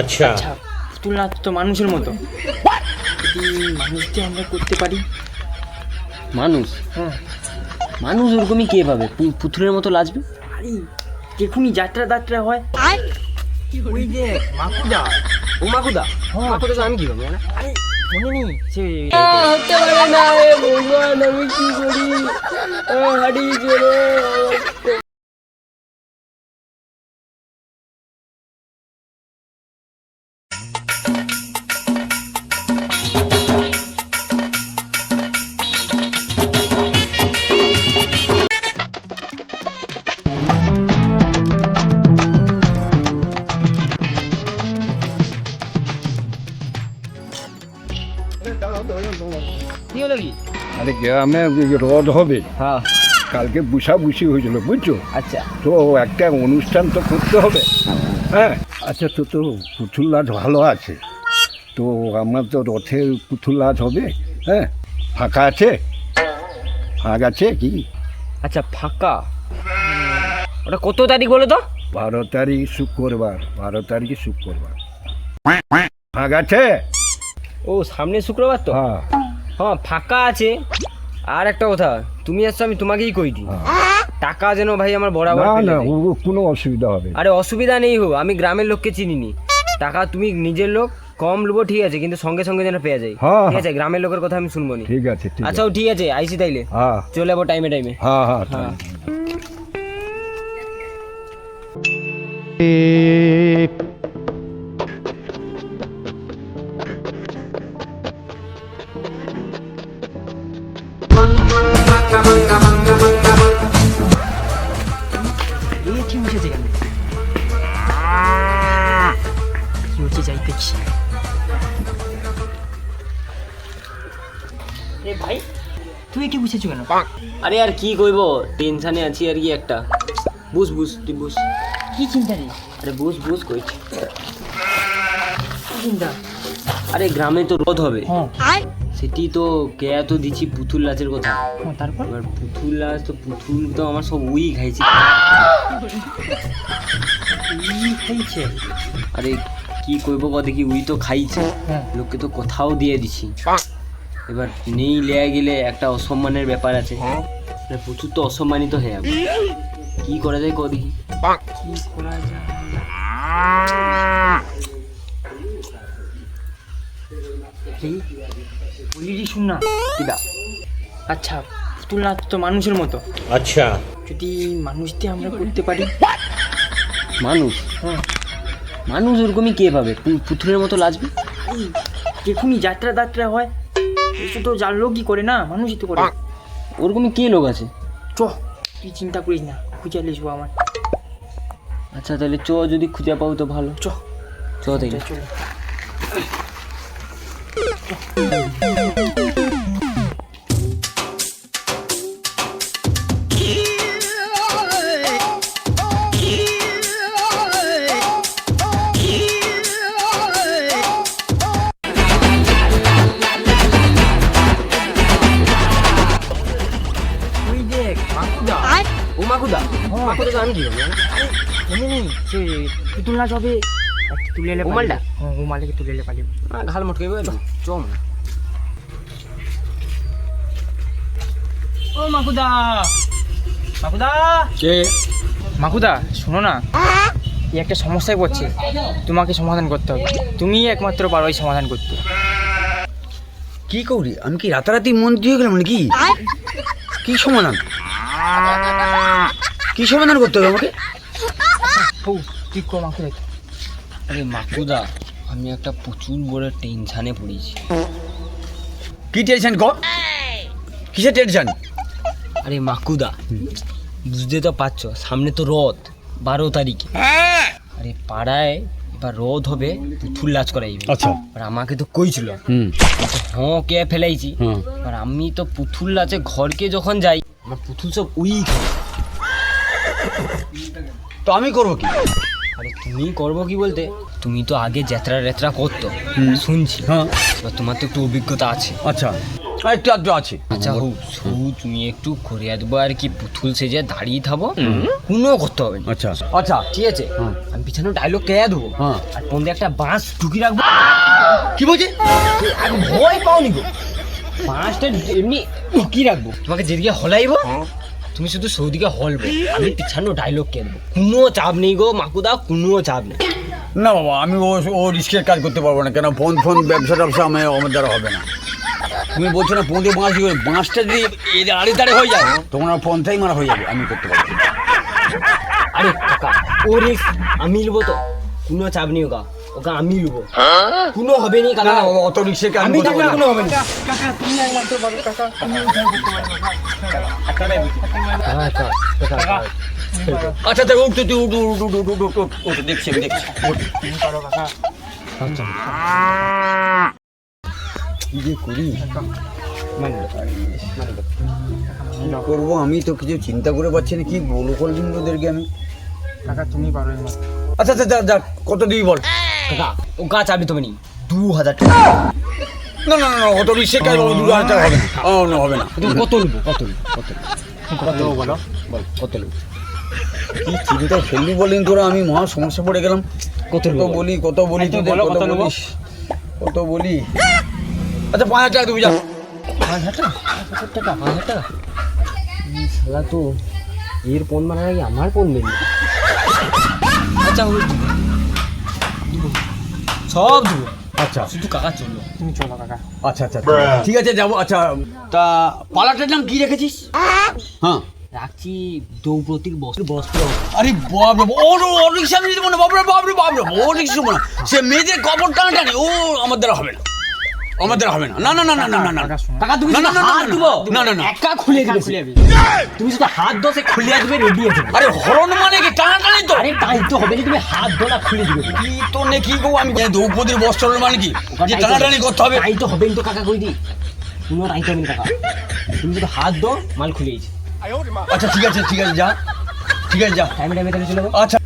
আচ্ছা।, আচ্ছা পুতুল নাচ তো মানুষের মতো। মানুষকে আমরা করতে পারি? মানুষ? হ্যাঁ। মানুষ ওরকমই কে পাবে? পুতুলের মতো লাজবে? আরে দেখুনি যাত্রা যাত্রা হয়। আর ওই যে মাকুদা ও মাকুদা। হ্যাঁ। মাকুদা তো আমি কি পাবো মানে? হতে পারে না কি হলো কি? আরে গ্রামে রদ হবে। হ্যাঁ। কালকে বুসাবুসি হয়েছিল বুঝছ? আচ্ছা। তো একটা অনুষ্ঠান তো করতে হবে। হ্যাঁ। আচ্ছা তো তো পুতুল নাচ ভালো আছে। তো আমার তো রথে পুতুল নাচ হবে। হ্যাঁ। ফাঁকা আছে? ফাঁকা আছে কি? আচ্ছা ফাঁকা? ওটা কত তারিখ বলো তো? বারো তারিখ শুক্রবার বারো তারিখ শুক্রবার। ফাঁকা আছে? ও সামনে শুক্রবার তো? হ্যাঁ। হ্যাঁ ফাঁকা আছে। আর একটা কথা তুমি আসছো আমি তোমাকেই কই দিই। টাকা যেন ভাই আমার বরাবর না না। ও কোনো অসুবিধা হবে। না। আরে অসুবিধা নেই হো আমি গ্রামের লোককে চিনিনি। টাকা তুমি নিজের লোক কম নেব ঠিক আছে কিন্তু সঙ্গে সঙ্গে যেন পেয়ে যাই। হ্যাঁ, ঠিক আছে গ্রামের লোকের কথা আমি শুনব নি। ঠিক আছে ঠিক আচ্ছা ও ঠিক আছে আইসি তাইলে। হ্যাঁ। চলে যাব টাইমে টাইমে হ্যাঁ হ্যাঁ হ্যাঁ। বুঝেছ কেন আরে আর কি কইব টেনশনে আছি আর কি একটা। বুঝ বুঝ তুই বুঝ। কি চিন্তা নেই আরে বুঝ বুঝ কইছি। চিন্তা? আরে গ্রামে তো রোদ হবে। হ্যাঁ। সেটি তো কে তো দিচ্ছি পুতুল নাচের কথা। হ্যাঁ, তারপর? এবার পুতুল নাচ তো পুতুল তো আমার সব উই খাইছে। কি খাইছে? আরে কি কইব কত কি উই তো খাইছে। হ্যাঁ। লোককে তো কথাও দিয়ে দিছি। এবার নেই লেয়া গেলে একটা অসম্মানের ব্যাপার আছে। হ্যাঁ? প্রচুর তো অসম্মানিত হয়ে যাবে। কি করা যায় কদি কি করা যায়? শুন না। দিদা আচ্ছা পুতুল নাচ তো মানুষের মতো। আচ্ছা। যদি মানুষ দিয়ে আমরা করতে পারি? মানুষ? হ্যাঁ। মানুষ ওরকমই কে পাবে? পুতুলের মতো লাজবে যখনই যাত্রা যাত্রা হয়। এসব তো যার লোকই করে না মানুষই তো করে। ওরকমই কে লোক আছে? চ তুই চিন্তা করিস না খুঁজে লিসবো আমার। আচ্ছা তাহলে চ যদি খুঁজে পাও তো ভালো। চ। চ তাইলে চল। পুতুল নাচ হবে তুলে এলে উমালটা? হ্যাঁ উমালটাকে তুলে এলে পালিয়ে ঘাল মটকে চ মনে ও মাকুদা! মাকুদা! কে? মাকুদা শোনো না। এই একটা সমস্যায় পড়ছে। তোমাকে সমাধান করতে হবে। তুমি একমাত্র পারো এই সমাধান করতে। কি করি? আমি কি রাতারাতি মন্ত্রী হয়ে গেলাম নাকি? কি সমাধান? কি সমাধান করতে হবে আমাকে? ও ঠিক কো মাকুদা আরে মাকুদা আমি একটা প্রচুর বড় টেনশানে পড়েছি। কি টেনশন কর কিসের টেনশন আরে মাকুদা বুঝতে তো পারছ সামনে তো রথ বারো তারিখে। আরে পাড়ায় এবার রথ হবে পুতুল নাচ করাইবে। আচ্ছা। এবার আমাকে তো কইছিল হ্যাঁ কে ফেলাইছি। হ্যাঁ এবার আমি তো পুতুল নাচে ঘরকে যখন যাই আমার পুতুল সব উই তো আমি করব কি? আরে তুমি করব কি বলতে? তুমি তো আগে যাত্রা রেত্রা করতো। শুনছি। হ্যাঁ। এবার তোমার তো একটু অভিজ্ঞতা আছে। আচ্ছা। একটু আধটু আছে। আচ্ছা হু সু তুমি একটু করে দেবো আর কি পুতুল সেজে দাঁড়িয়ে থাকব কোনো করতে হবে না। আচ্ছা। আচ্ছা। ঠিক আছে? আমি পিছনে ডায়লগ কে দেবো। হ্যাঁ। আর পন্দে একটা বাঁশ ঢুকি রাখব। কি বলছে ভয় পাওনি গো। বাঁশটা এমনি ঢুকি রাখব। তোমাকে যেদিকে হলাইবো তুমি শুধু সৌদিকে হলবে আমি পিছানো ডায়লগ কে দেবো কোনো চাপ নেই গো মাকুদা কোনো চাপ নেই। না বাবা আমি ও ও রিস্কের কাজ করতে পারব না কেন ফোন ফোন ব্যবসা ট্যাবসা আমি আমার দ্বারা হবে না। তুমি বলছো না দিয়ে বাঁশ দিয়ে বাঁশটা যদি আড়ে তাড়ে হয়ে যায় তোমার ফোনটাই মারা হয়ে যাবে আমি করতে পারব আরে কাকা ও রিস্ক আমি নেব তো। কোনো চাপ নেই ওকা ওকা আমি নেব কোনো হবে নি না কাকা রিস্কের কাজ আমি আমি করতে থাকলে পারব না। কোনো হবে না। আচ্ছা দেখ উঠতে তুই উঠ উঠ উঠ উঠ উঠ উঠ উঠ দেখছি আমি দেখছি। কি যে করি? করব আমি তো কিছু চিন্তা করে পাচ্ছি না কি বলো করবেন ওদেরকে আমি? কাকা তুমি পারো আচ্ছা আচ্ছা যা যা কত দিবি বল? কাকা ও গাছ আমি তুমি নি দু হাজার টাকা। না না না অত কাজ বাবা, দু হাজার টাকা হবে না। ও না হবে না। তুমি কত নেব? কত নেব? কত কত বলো? বল কত নেব? কি চিন্তা ফেললি বলেন তোরা? আমি মহা সমস্যা পড়ে গেলাম। কত বলি? কত বলি এই তো তোদের বলো, কত বলিস? কত বলি? আচ্ছা পাঁচ হাজার টাকা তুমি যাও। পাঁচ হাজার টাকা? পাঁচ হাজার টাকা? পাঁচ হাজার টাকা? শালা তো এর মারার আগে আমার পণ দেবে আচ্ছা। সব দেবো আচ্ছা। শুধু কাকা চলো তুমি চলো কাকা। আচ্ছা আচ্ছা ঠিক আছে যাব। আচ্ছা তা পালাটার নাম কি রেখেছিস? হ্যাঁ। রাখছি দ্রৌপদীর বস্ত্র বস্ত্র আরে বাবরে ও ও রিক্সা নিতে না। বাবরে বাবরে বাবরে ও রিক্সা মনে সে মেয়েদের কবর টানা টানাটানি ও আমার দ্বারা হবে না। আমাদের হবে না না না না না না না কাকা তুমি না না হাত দেবো না না না একা খুলে দিবে খুলে দিবে তুমি যদি হাত দোসে খুলে দিবে রেডি আছে আরে হরণ মানে কি টাকা টানি তো আরে তাই তো হবে যে তুমি হাত দোলা খুলে দিবে কি তো নে কি গো আমি দ্রৌপদীর বস্ত্র মানে কি যে টানা টানি করতে হবে তাই তো হবেই তো কাকা কই দি তুমি তাই তো কাকা তুমি যদি হাত দো মাল খুলে দিয়েছি আচ্ছা ঠিক আছে ঠিক আছে যা ঠিক আছে যা টাইম টাইমে চলে চলে আচ্ছা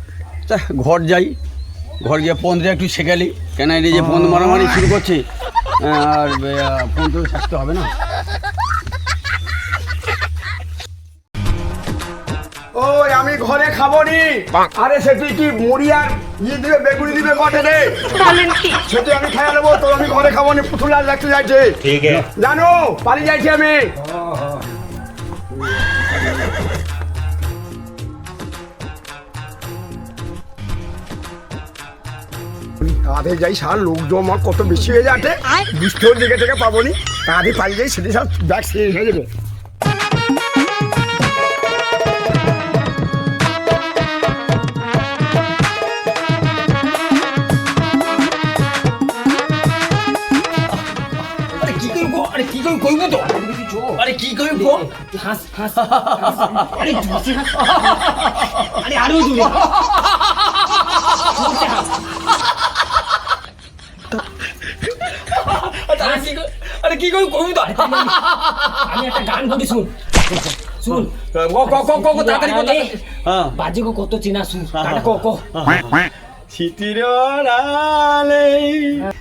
ঘর যাই ঘর গিয়ে পন্দ্রে একটু শেখালি কেন এই যে পন্দ মারামারি শুরু করছে আর পন্দ থাকতে হবে না। ওই আমি ঘরে খাব নি আরে সে তুই কি মুড়ি আর ইয়ে দিবে বেগুনি দিবে কটে রে সেটি আমি খেয়ে নেব তো আমি ঘরে খাব নি পুতুল আর দেখতে যাইছে। ঠিক জানো পালিয়ে যাইছি আমি। কাঁধে যাই সার লোক জমা কত বেশি হয়ে যাচ্ছে। বৃষ্টির দিকে থেকে পাবো নি কাঁধে পালিয়ে যাই সেটি সব ব্যাগ শেষ হয়ে যাবে। আরে কি করে করব তো? আরে কি করব হাস হাস। আরে আরে আরও দূরে। আরে কি করে- আরে কি করে করব তো? আমি একটা গান বলি শুন। শুন। ক ক ক ক ক তাড়াতাড়ি কর, তাড়াতাড়ি। হ্যাঁ। বাজে কো কত চেনা শুন। গানটা কো কো। স্মৃতির আড়ালে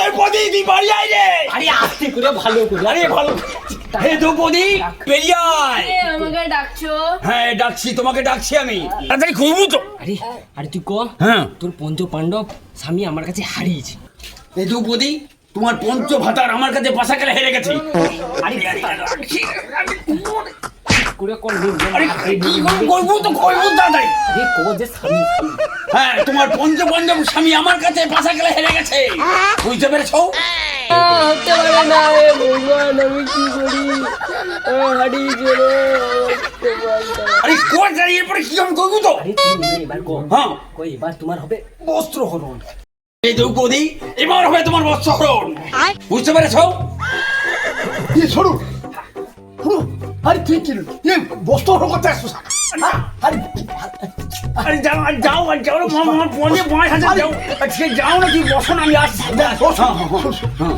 তোর তুই বাড়ি আয় রে আরে আস্তে করে ভালো করে আরে ভালো হে বেরিয়ে আয় আমাকে ডাকছো হ্যাঁ ডাকছি তোমাকে ডাকছি আমি তাড়াতাড়ি ঘুরবো তো আরে আরে তুই ক হ্যাঁ তোর পঞ্চ পাণ্ডব স্বামী আমার কাছে হারিয়েছে এই দ্রৌপদী তোমার পঞ্চ ভাতার আমার কাছে পাশা গেলে হেরে গেছে আরে করে কোন আরে কি করে করব তো করব তাড়াতাড়ি? আরে কো যে স্বামী। স্বামী। হ্যাঁ তোমার পঞ্চ পাণ্ডব স্বামী আমার কাছে পাশা গেলে হেরে গেছে। বুঝতে পেরেছ? হতে পারে না রে ভগবান আমি কি করি? হারিয়ে গেলে আরে কোন জানি এরপরে কি আমি করব তো? আরে তুই নিজে এবার কো। হ্যাঁ। কই এবার তোমার হবে বস্ত্র হরণ এই দ্রৌপদী এবার হবে তোমার বৎসহরণ বুঝতে পেরেছ? সরু আরে তুই কি এ বস্তু করতে আসছো হ্যাঁ? আরে আরে যাও আরে যাও আরে যাও পনে পাঁচ হাজার যাও। আজকে যাও না তুই বসো না আমি আসছি।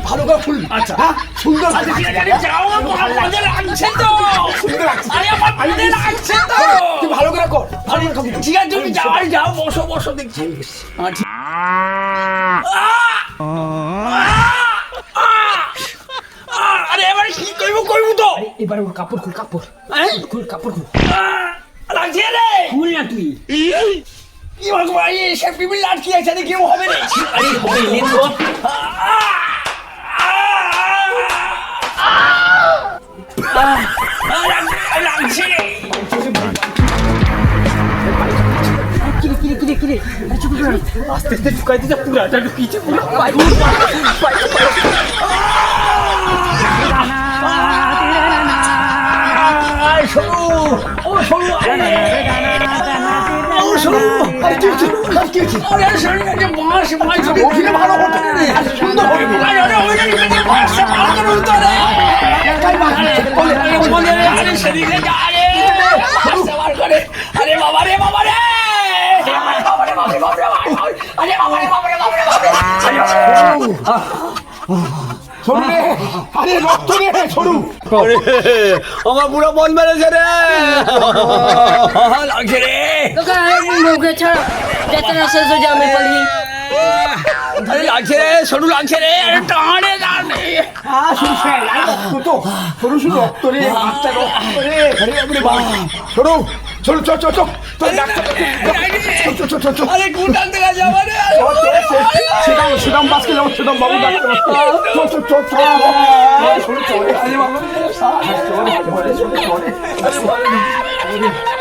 ভালো করে ফুল আচ্ছা। হ্যাঁ? সুন্দর আরে যাও লাগছে তো সুন্দর আরে আমার লাগছে তো। তুই ভালো করে কর। ভালো করে ঠিক আছে তুমি যাও আরে যাও বসো বসো দেখছি। হ্যাঁ, ঠিক- আহ! আরে এবারে কি করব করব তো? এবার ওর কাপড় খুল কাপড়। হ্যাঁ? খুল কাপড় খুল! লাগছে রে খুল না তুই। কি বলব ভাই সে পিপিল লাটকি আছে দেখি হবে রে আরে হবে লেন তো। লাগছে কিরে কিরে কিরে কিরে। আস্তে আস্তে ঢুকাই দিতে পুরাটা ঢুকিয়েছে পুরো। আরে বাবা রে বাবা রে আরে বাবা রে বাবা রে বাবা আরে বাবা রে বাবা রে বাবা রে বাবা রে সরু। আরে রক্ত রে সরু আমার পুরো মন মেরেছে রে। লাগছে রে। কাকা মুখে ছাড় যাত্রা শেষ হয়ে পালিয়ে। আরে লাগছে রে সরু লাগছে রে। টানে টানে। সরু শুরু রক্ত রে বাচ্চা রক্ত রে আরে আরে বাবা সরু সরু চ চ চ তো ডাক্তার চ চ চ চ আরে কোন টানতে গেছে আমার রে সেদাম সেদাম বাসকে যাব সেদাম বাবু ডাক্তার চ চ চ চ সরু চ আরে বাবা।